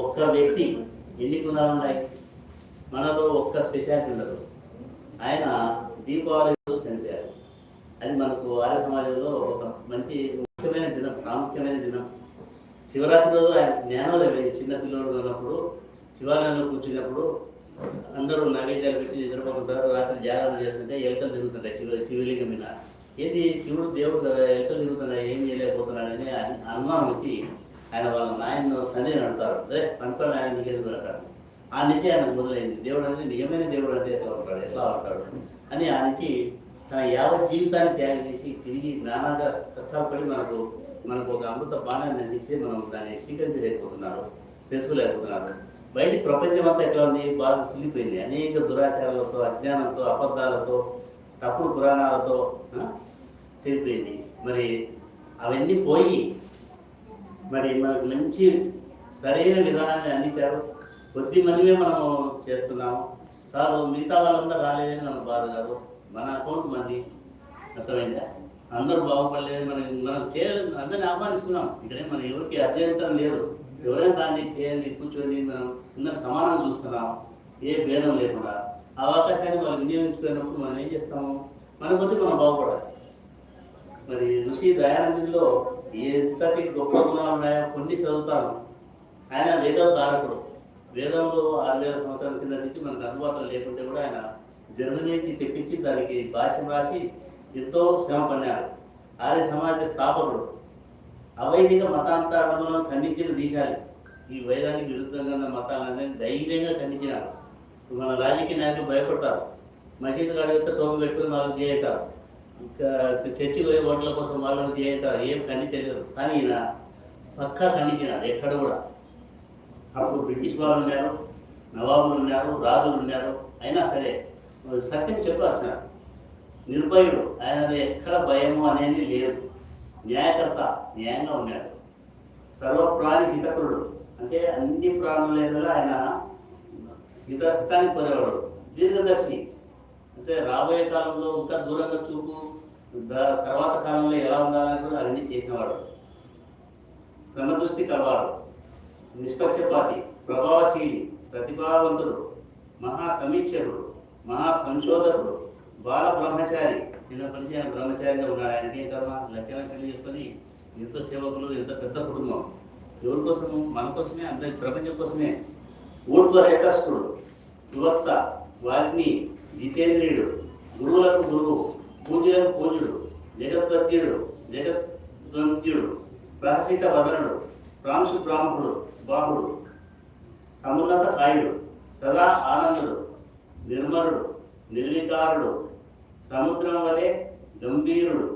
ఒక్క వ్యక్తి ఎన్ని గుణాలు ఉన్నాయి? మనలో ఒక్క స్పెషాలిటీ ఉండదు. ఆయన దీపావళితో చనిపోయారు అది మనకు ఆర్య సమాజంలో ఒక మంచి ముఖ్యమైన దినం ప్రాముఖ్యమైన దినం. శివరాత్రి రోజు ఆయన జ్ఞానోదయం చిన్న పిల్లలు ఉన్నప్పుడు శివాలయంలో కూర్చున్నప్పుడు అందరూ నైవేద్యాలు పెట్టి నిద్రపోతుంటారు రాత్రి జాగ్రత్త చేస్తుంటే ఎలకలు తిరుగుతుంటాయి శివ శివలింగం మీద. ఏది? శివుడు దేవుడు కదా ఎలకలు తిరుగుతున్నాయి ఏం చేయలేకపోతున్నాడని అనుమానం వచ్చి ఆయన వాళ్ళ నాయన తండ్రిని అంటారు. అదే అంటాడు ఆయన నీకు అంటాడు. ఆ నుంచి ఆయనకు మొదలైంది. దేవుడు అనేది నిజమైన దేవుడు అంటే ఎట్లా ఉంటాడు? ఎట్లా ఉంటాడు? అని ఆ నుంచి తన యావత్ జీవితాన్ని త్యాగం చేసి తిరిగి నానాగా కష్టాలు మనకు మనకు ఒక అమృత బాణాన్ని అందించి మనం దాన్ని స్వీకరించలేకపోతున్నారు తెలుసుకోలేకపోతున్నారు. బయట ప్రపంచం అంతా ఎట్లా ఉంది? బాగా కుళ్ళిపోయింది. అనేక దురాచారాలతో అజ్ఞానంతో అబద్ధాలతో తప్పుడు పురాణాలతో చేరిపోయింది చెడిపోయింది. మరి అవన్నీ పోయి మరి మనకు మంచి సరైన విధానాన్ని అందించారు. కొద్ది మనమే మనము చేస్తున్నాము. సార్ మిగతా వాళ్ళందరూ రాలేదని మనకు బాధ కాదు మన అకౌంట్ మంది. అర్థమైందా? అందరూ బాగుపడలేదు. మనం మనం చేయాలి అందరిని ఆహ్వానిస్తున్నాం. ఇక్కడే మనం ఎవరికి అభ్యంతరం లేదు. ఎవరైనా దాన్ని చేయండి కూర్చోండి మనం అందరం సమానం చూస్తున్నాం. ఏ భేదం లేకుండా. ఆ అవకాశాన్ని వాళ్ళు వినియోగించుకున్నప్పుడు మనం ఏం చేస్తాము? మన కొద్ది మనం బాగుపడాలి. మరి ఋషి దయానందులో ఎంతటి గొప్ప గుణాలు ఉన్నాయో కొన్ని చదువుతాను. ఆయన వేదోద్ధారకుడు. వేదంలో ఆరు వేల సంవత్సరాల కింద నుంచి మనకు అందుబాటులో లేకుంటే కూడా ఆయన జర్మనీ నుంచి తెప్పించి దానికి భాష్యం రాసి ఎంతో శ్రమ పడినాడు. ఆర్య సమాజ స్థాపకుడు. అవైదిక మతాంతరములను ఖండించిన దేశాలు. ఈ వేదానికి విరుద్ధంగా ఉన్న మతాలన్నీ ధైర్యంగా ఖండించినాడు. మన రాజకీయ నాయకులు భయపడతారు. మసీదు అడిగితే టోపి పెట్టుకుని వాళ్ళు చేయటారు ఇంకా చర్చి పోయే ఓట్ల కోసం వాళ్ళని చేయటారు ఏం ఖండించలేదు కానీ ఈయన పక్కా ఖండించినాడు ఎక్కడ కూడా. అప్పుడు బ్రిటిష్ వాళ్ళు ఉన్నారు నవాబులు ఉన్నారు రాజులు ఉన్నారు. అయినా సరే సత్యం చెప్పాల్సినారు నిర్భయుడు. ఆయనది ఎక్కడ భయము అనేది లేదు. న్యాయకర్త న్యాయంగా ఉన్నాడు. సర్వప్రాణి హితకరుడు అంటే అన్ని ప్రాణుల ఆయన హిత హితాన్ని కోరేవాడు. దీర్ఘదర్శి. అంటే రాబోయే కాలంలో ఇంకా దూరంగా చూపు తర్వాత కాలంలో ఎలా ఉండాలని కూడా అన్ని చేసినవాడు. సమదృష్టి కలవాడు. నిష్పక్షపాతి ప్రభావశీలి ప్రతిభావంతుడు మహా సమీక్షకుడు మహా సంశోధకుడు బాల బ్రహ్మచారి చిన్నప్పటి నుంచి ఆయన బ్రహ్మచారిగా ఉన్నాడు. ఆయనకి ఏం కర్మ? లక్ష లక్షలు చేసుకొని ఎంతో సేవకులు ఎంత పెద్ద కుటుంబం. ఎవరి కోసము? మన కోసమే? అందరి ప్రపంచం కోసమే. ఊర్ధ్వ రేతస్థుడు యువక్త వారిని జితేంద్రియుడు గురువులకు గురువు పూజ్యులకు పూజ్యుడు జగద్వద్యుడు జగద్వంత్యుడు ప్రహసిత వదనుడు ప్రాంశు బ్రాహ్మణుడు బాహుడు సమున్నత కాయుడు సదా ఆనందుడు నిర్మలుడు నిర్వికారుడు సముద్రం వలె గంభీరుడు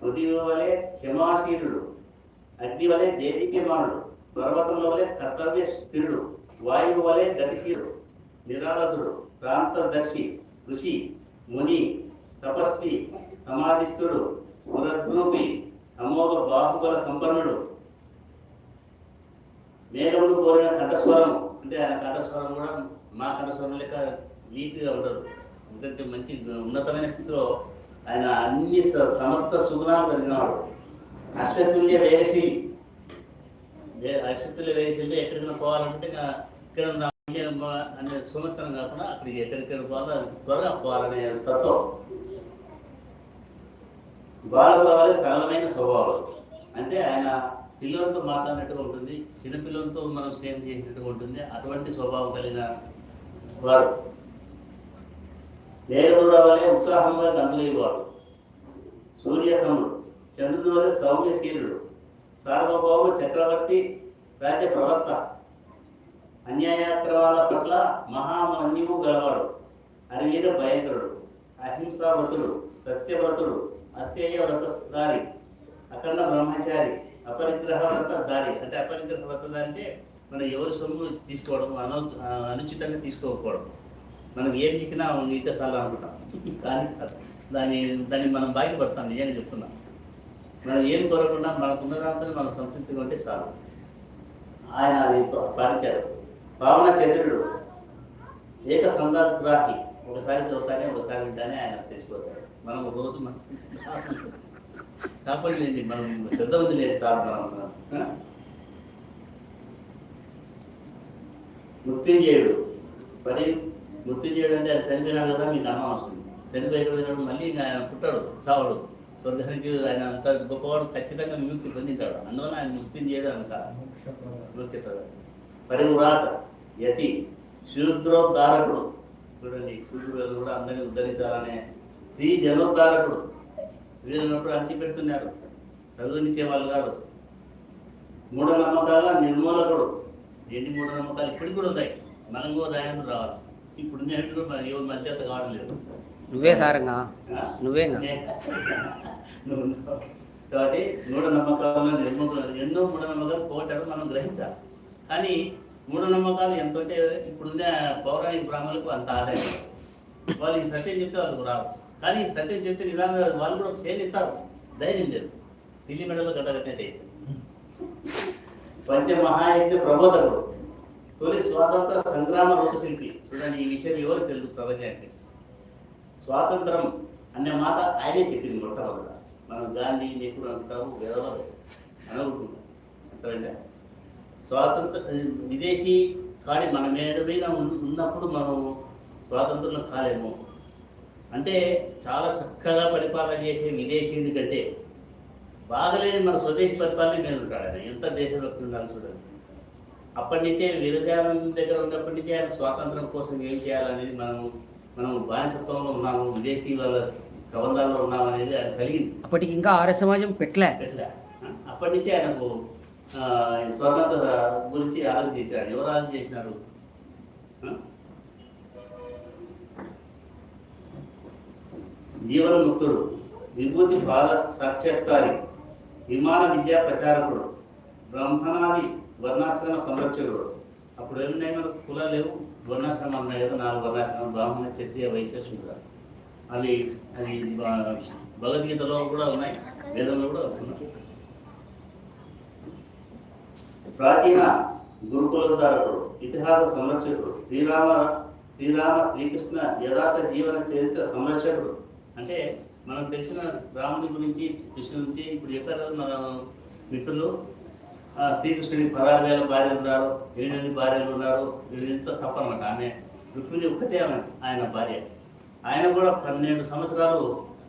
పృథివీ వలె క్షమాశీలుడు అగ్ని వలె దేదీప్యమానుడు పర్వతముల వలె కర్తవ్య స్థిరుడు వాయువు వలె గతిశీలుడు. నిరాలసుడు ప్రాంతదర్శి ఋషి ముని తపస్వి సమాధిస్థుడు పురద్రూపి అమోఘ బాహుబల సంపన్నుడు. మేఘములు కోరిన కంఠస్వరం అంటే ఆయన కంఠస్వరం కూడా మా కంఠస్వరం లెక్క నీట్గా ఉండదు. ఎందుకంటే మంచి ఉన్నతమైన స్థితిలో ఆయన అన్ని సమస్త సుగుణాలు కలిగినవాడు. అశ్వత్తుల్య వేగశీలి. వే- వేసి వేగశీలి ఎక్కడికైనా పోవాలంటే ఇక్కడ ఉందా అనే సుమత్తనం కాకుండా అక్కడికి ఎక్కడికైనా పోవాలో? అది త్వరగా పోవాలనే తత్వం. బాలకుల వారి సరళమైన స్వభావం. అంటే ఆయన పిల్లలతో మాట్లాడినట్టుగా ఉంటుంది. చిన్నపిల్లలతో మనం స్నేహం చేసినట్టుగా ఉంటుంది. అటువంటి స్వభావం కలిగిన వాడు. దేవదూడ వలె ఉత్సాహంగా గంతులేవాడు సూర్యసముడు చంద్రుడు వలె సౌమ్యశీలుడు. సార్వభౌమ చక్రవర్తి రాజ్య ప్రవక్త. అన్యాయాక్రమాల పట్ల మహామన్యువు గలవాడు. అరివీర భయంకరుడు అహింసావ్రతుడు సత్యవ్రతుడు అస్థేయ వ్రతధారి అఖండ బ్రహ్మచారి అపరిగ్రహ వ్రతధారి అంటే అపరిగ్రహ వ్రతధారి అంటే మనం ఎవరి సొమ్ము తీసుకోవడం అను అనుచితంగా తీసుకోకపోవడం. మనం ఏం చెప్పినా నీతే సార్లు అనుకుంటాం. కానీ దాన్ని దాన్ని మనం బయటపడతాం నిజంగా చెప్తున్నాం. మనం ఏం కోరకుండా మనకున్న దాంతో మనం సంతృప్తిగా ఉంటే చాలు. ఆయన అది పాటించారు. భావన చంద్రుడు. ఏక సందర్భగ్రాహి ఒకసారి చూస్తానే ఒకసారి వింటానే ఆయన తెచ్చిపోతాడు మనం రోజు కాకపోతే మనం శ్రద్ధ ఉంది లేదు సార్ మనం మృత్యుంజయుడు. మరి మృత్యుంజయుడు అంటే ఆయన చనిపోయినాడు కదా మీకు అన్నం వస్తుంది. చనిపోయినప్పుడు మళ్ళీ ఆయన పుట్టాడు చావడు. స్వర్గానికి ఆయన అంత గొప్పవాడు ఖచ్చితంగా విముక్తి పొందింటాడు. అందువల్ల ఆయన మృత్యుంజయుడు అంత మృత్యుప్రదాడు పరివ్రాట్ యతి శూద్రోద్ధారకుడు. చూడండి శూద్రులు కూడా అందరినీ ఉద్ధరించాలనే స్త్రీ జనోద్ధారకుడు. వీళ్ళప్పుడు అంచి పెడుతున్నారు. చదువునిచ్చే వాళ్ళు కాదు. మూఢనమ్మకాల నిర్మూలకుడు. ఎన్ని మూఢనమ్మకాలు? ఇప్పటికి కూడా ఉన్నాయి మనం కూడా రావాలి. ఇప్పుడు ఎవరు మధ్యత కావడం లేదు. నువ్వే సారంగా? నువ్వు. కాబట్టి మూఢనమ్మకాలను నిర్మూలన ఎన్నో మూఢనమ్మకాలు పోటాడు మనం గ్రహించాలి. కానీ మూఢనమ్మకాలు ఎంత ఉంటే ఇప్పుడున్న పౌరాణిక బ్రాహ్మణులకు అంత ఆదాయం. వాళ్ళు ఈ సత్యం చెప్తే వాళ్ళకు రావు కానీ ఈ సత్యం చెప్తే నిదానంగా వాళ్ళు కూడా చేయనిస్తారు ధైర్యం లేదు. పిల్లి మెడలో గడ్డగట్టినట్టే పంచమహాయజ్ఞ ప్రబోధకుడు. తొలి స్వాతంత్ర సంగ్రామ రూపశిల్పి. చూడండి ఈ విషయం ఎవరు తెలుసు? ప్రపంచానికి స్వాతంత్రం అనే మాట ఆయనే చెప్పింది మొట్టమొదట. మనం గాంధీ నెహ్రూ అంటాము వేదవాళ్ళు అనుకుంటున్నాం అర్థమైందా? స్వాతంత్ర విదేశీ కానీ మన మేడ మీద ఉన్న- ఉన్నప్పుడు మనం స్వాతంత్రం కాలేము. అంటే చాలా చక్కగా పరిపాలన చేసే విదేశీయుని కంటే బాగలేని మన స్వదేశీ పరిపాలన మీద ఉంటాడు ఆయన. ఎంత దేశభక్తి ఉండాలి చూడండి. అప్పటి నుంచే విరజానంద దగ్గర ఉన్నప్పటి నుంచే ఆయన స్వాతంత్రం కోసం ఏం చేయాలనేది మనము మనం బానిసత్వంలో ఉన్నాము విదేశీ వాళ్ళ ప్రబంధాల్లో ఉన్నాము అనేది ఆయన కలిగింది. అప్పటికి ఇంకా ఆర్య సమాజం పెట్టలే. ఆ? అప్పటి నుంచే ఆయనకు స్వాతంత్ర గురించి ఆలోచించాడు ఎవరు ఆలోచన చేసినారు? ఆ? జీవన్ముక్తుడు విభూతి పాద సాక్షాత్కారి విమాన విద్యా ప్రచారకుడు బ్రహ్మణాది వర్ణాశ్రమ సంరక్షకుడు. అప్పుడు ఏమున్నాయి మనకు కులాలు లేవు? వర్ణాశ్రమాలు ఉన్నాయి కదా నాలుగు వర్ణాశ్రమం బ్రాహ్మణ క్షత్రియ వైశ్య శూద్ర. అవి అది భగవద్గీతలో కూడా ఉన్నాయి వేదంలో కూడా ఉన్నాయి. ప్రాచీన గురుకులధారకుడు ఇతిహాస సంరక్షకుడు శ్రీరామ శ్రీరామ శ్రీకృష్ణ యథార్థ జీవన చరిత్ర సంరక్షకుడు. అంటే మనకు తెలిసిన రాముడి గురించి కృష్ణ నుంచి ఇప్పుడు ఎక్కడ మన మిత్రులు. శ్రీకృష్ణుడి పదహారు వేల భార్యలు ఉన్నారు ఎనిమిది భార్యలు ఉన్నారు ఇది ఎంత తప్పనమాట. ఆమె రుక్మిణి ఒక్కతే ఆయన భార్య. ఆయన కూడా పన్నెండు సంవత్సరాలు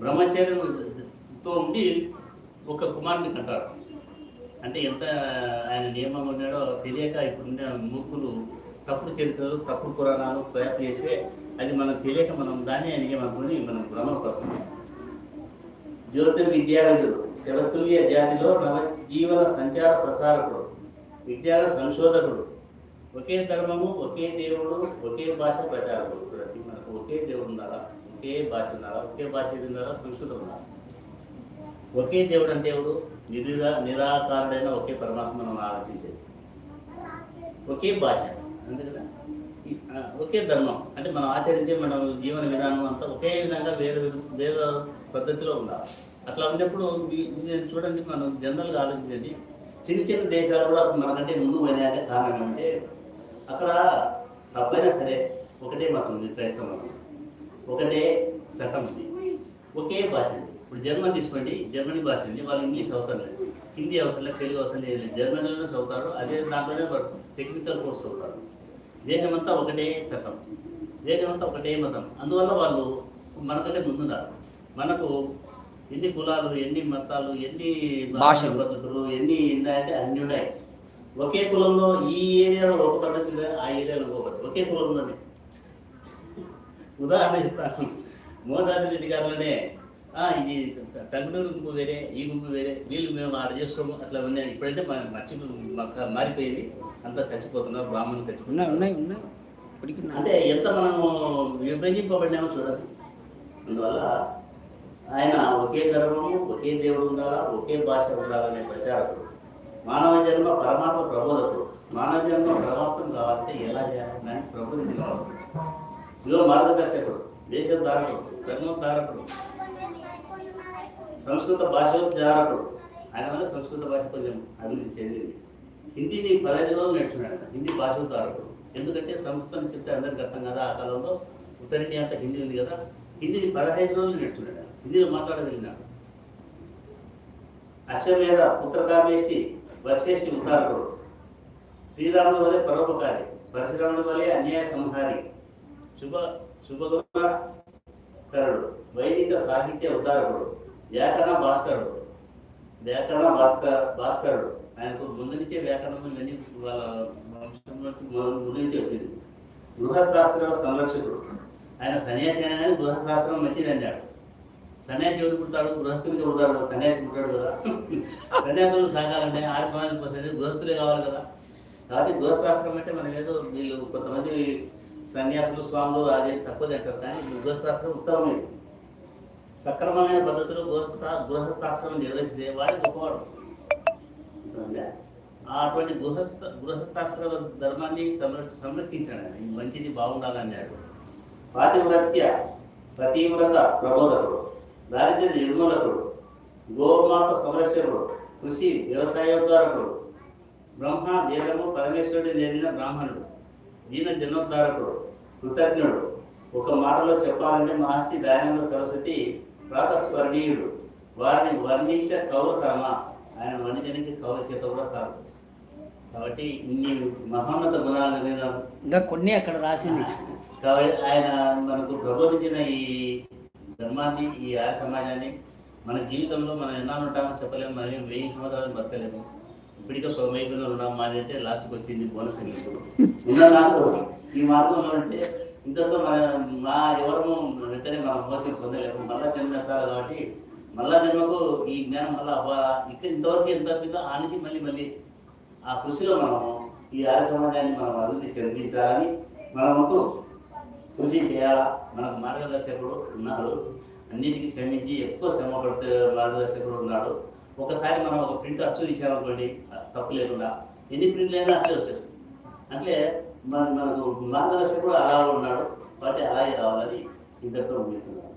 బ్రహ్మచర్యంతో ఉండి ఒక కుమారుని కంటాడు అంటే ఎంత ఆయన నియమం ఉన్నాడో తెలియక ఇప్పుడున్న మూర్ఖులు తప్పుడు చరిత్రలు తప్పుడు పురాణాలు ప్రయత్నం చేసే అది మనకు తెలియక మనం దాన్ని ఆయన నియమనుకుని మనం భ్రమపడుతున్నాం జ్యోతిర్విద్యావిధుడు శరతుల్య జాతిలో నవ జీవన సంచార ప్రసారకుడు విద్యాల సంశోధకుడు. ఒకే ధర్మము ఒకే దేవుడు ఒకే భాష ప్రచారకుడు. మనకు ఒకే దేవుడు ఉన్నారా ఒకే భాష ఉన్నారా ఒకే భాష ఉన్నారా సంస్కృతం ఉన్నారా ఒకే దేవుడు అంటే ఎవరు? నిరా నిరాకారుడైన ఒకే పరమాత్మ మనం ఆరాధించేది. ఒకే భాష అంతే కదా? ఒకే ధర్మం. అంటే మనం ఆచరించే మన జీవన విధానం అంతా ఒకే విధంగా వేద వేద పద్ధతిలో ఉండాలి. అట్లా ఉన్నప్పుడు చూడండి మనం జనరల్గా ఆలోచించండి చిన్న చిన్న దేశాలు కూడా మనకంటే ముందు పోయినాయంటే కారణం ఏమంటే అక్కడ తప్పైనా సరే ఒకటే మతం ఉంది క్రైస్తవ మతం. ఒకటే చట్టం ఉంది. ఒకే భాష. ఇప్పుడు జర్మన్ తీసుకోండి. జర్మనీ భాష ఉంది. వాళ్ళు ఇంగ్లీష్ అవసరం లేదు. హిందీ అవసరం లేదు తెలుగు అవసరం లేదు. జర్మనీలోనే చదువుతారు. అదే దాంట్లోనే టెక్నికల్ కోర్స్ చదువుతారు. దేశమంతా ఒకటే చట్టం. దేశమంతా ఒకటే మతం. అందువల్ల వాళ్ళు మనకంటే ముందున్నారు. మనకు ఎన్ని కులాలు ఎన్ని మతాలు ఎన్ని భాషలు. పద్ధతులు ఎన్ని ఉన్నాయంటే అన్ని ఉన్నాయి. ఒకే కులంలో ఈ ఏరియాలో ఒక పద్ధతి ఆ ఏరియాలో ఒక ఒకే కులంలోనే. ఉదాహరణ చెప్తాను. మోహన్ రెడ్డి గారిలోనే ఇది టంగుటూరు గుంపు వేరే ఈ గుంపు వేరే వీళ్ళు మేము ఆడ చేసుకోము అట్లా ఉన్నాయి. ఇప్పుడైతే మన మర్చి మాకు మారిపోయింది. అంతా చచ్చిపోతున్నారు బ్రాహ్మణులు చచ్చిపోతున్నారు. ఉన్నాయి ఉన్నాయి. అంటే ఎంత మనము విభజింపబడినామో చూడండి. అందువల్ల ఆయన ఒకే ధర్మము ఒకే దేవుడు ఉండాలా ఒకే భాష ఉండాలనే ప్రచారకుడు. మానవ జన్మ పరమాత్మ ప్రబోధకుడు. మానవ జన్మ పరమాత్మ కావాలంటే ఎలా చేయాలి దాన్ని ప్రబోధించాలి ఇదో మార్గదర్శకుడు దేశోద్ధారకుడు ధర్మోద్ధారకుడు సంస్కృత భాషోద్ధారకుడు ఆయన వల్ల సంస్కృత భాష కొంచెం అభివృద్ధి చెందింది. హిందీని పదహైదు రోజులు నేర్చుకున్నాడు. హిందీ భాషోద్ధారకుడు ఎందుకంటే సంస్కృతం చెప్తే అందరికి అర్థం కదా ఆ కాలంలో. ఉత్తర ఇండియా అంతా హిందీ ఉంది కదా. హిందీని పదహైదు రోజులు నేర్చుకున్నాడు. హిందీలో మాట్లాడగలిగినాడు అశ్వమేధ పుత్రకామేష్టి వర్షేష్టి ఉద్ధారకుడు శ్రీరాముడు వలె పరోపకారి. పరశురాముడు వలె అన్యాయ సంహారి. శుభ శుభగుణకరుడు వైదిక సాహిత్య ఉద్ధారకుడు. వ్యాకరణ భాస్కరుడు. వ్యాకరణ భాస్కర్ భాస్కరుడు. ఆయనకు ముందు నుంచే వ్యాకరణం ఇవన్నీ వాళ్ళ వంశం నుంచి ముందు నుంచే వచ్చింది గృహశాస్త్ర సంరక్షకుడు. ఆయన సన్యాసి అయినా కానీ గృహశాస్త్రం మంచిది అన్నాడు. సన్యాసి ఎవరు పుడతాడు? గృహస్థులకి పుడతాడు కదా సన్యాసి పుట్టాడు కదా. సన్యాసులు సాగాలంటే ఆర్య సమాజం కోసం గృహస్థులే కావాలి కదా. కాబట్టి గృహశాస్త్రం అంటే మనం ఏదో వీళ్ళు కొంతమంది సన్యాసులు స్వాములు అది తక్కువ తింటారు. కానీ గృహశాస్త్రం ఉత్తమమైనది సక్రమమైన పద్ధతిలో గృహస్థ గృహస్థాశ్రమం నిర్వహిస్తే వాడే గొప్పవాడు. అటువంటి గృహస్థ గృహస్థాశ్రమ ధర్మాన్ని సంరక్షించాడు ఆయన. మంచిది బాగుండాలన్నాడు. పాతివ్రత్య పతివ్రత ప్రబోధకుడు దారిద్ర్య నిర్మూలకుడు గోమాత సంరక్షకుడు కృషి వ్యవసాయోద్ధారకుడు బ్రహ్మ వేదము పరమేశ్వరుడు నేరిన బ్రాహ్మణుడు దీన జనోద్ధారకుడు కృతజ్ఞుడు. ఒక మాటలో చెప్పాలంటే మహర్షి దయానంద సరస్వతి ప్రాతస్మరణీయుడు. వారిని వర్ణించ కౌరతరమ? ఆయన వర్ణించడానికి కౌర చేత కూడా కాదు. కాబట్టి ఇన్ని మహోన్నత గుణాలను నేను ఇంకా కొన్ని అక్కడ రాసింది. కాబట్టి ఆయన మనకు ప్రబోధించిన ఈ ధర్మాన్ని ఈ ఆర్య సమాజాన్ని మన జీవితంలో మనం ఎన్నాళ్ళు ఉంటామో చెప్పలేము. మనం వెయ్యి సంవత్సరాలు బతకలేము. ఇప్పటికే సౌమైపులో ఉన్నాం. మాది అంటే లాస్ట్కి వచ్చింది బోనస్ ఉన్న నాకు ఈ మార్గంలో ఉంటే ఇంతతో మన మా ఎవరము వెంటనే మనం మోసం పొందలేము మళ్ళా జన్మ ఎత్తాలి కాబట్టి మళ్ళా జన్మకు ఈ జ్ఞానం మళ్ళీ అవ్వ ఇక్కడ ఇంతవరకు ఎంత ఉందో ఆ నుంచి మళ్ళీ మళ్ళీ ఆ కృషిలో మనము ఈ ఆర్య సమాజాన్ని మనం అభివృద్ధి చెందించాలని మన వంతు కృషి చేయాలా? మనకు మార్గదర్శకుడు ఉన్నాడు. అన్నిటికీ శ్రమించి ఎక్కువ శ్రమ పడితే మార్గదర్శకుడు ఉన్నాడు. ఒకసారి మనం ఒక ప్రింట్ అచ్చు తీసామనుకోండి తప్పు లేకుండా. ఎన్ని ప్రింట్లు అయినా అట్లే వచ్చేస్తుంది. అట్లే మన మనకు మార్గదర్శకుడు అలా ఉన్నాడు కాబట్టి అలాగే రావాలని ఇంతతో ముగిస్తున్నాను.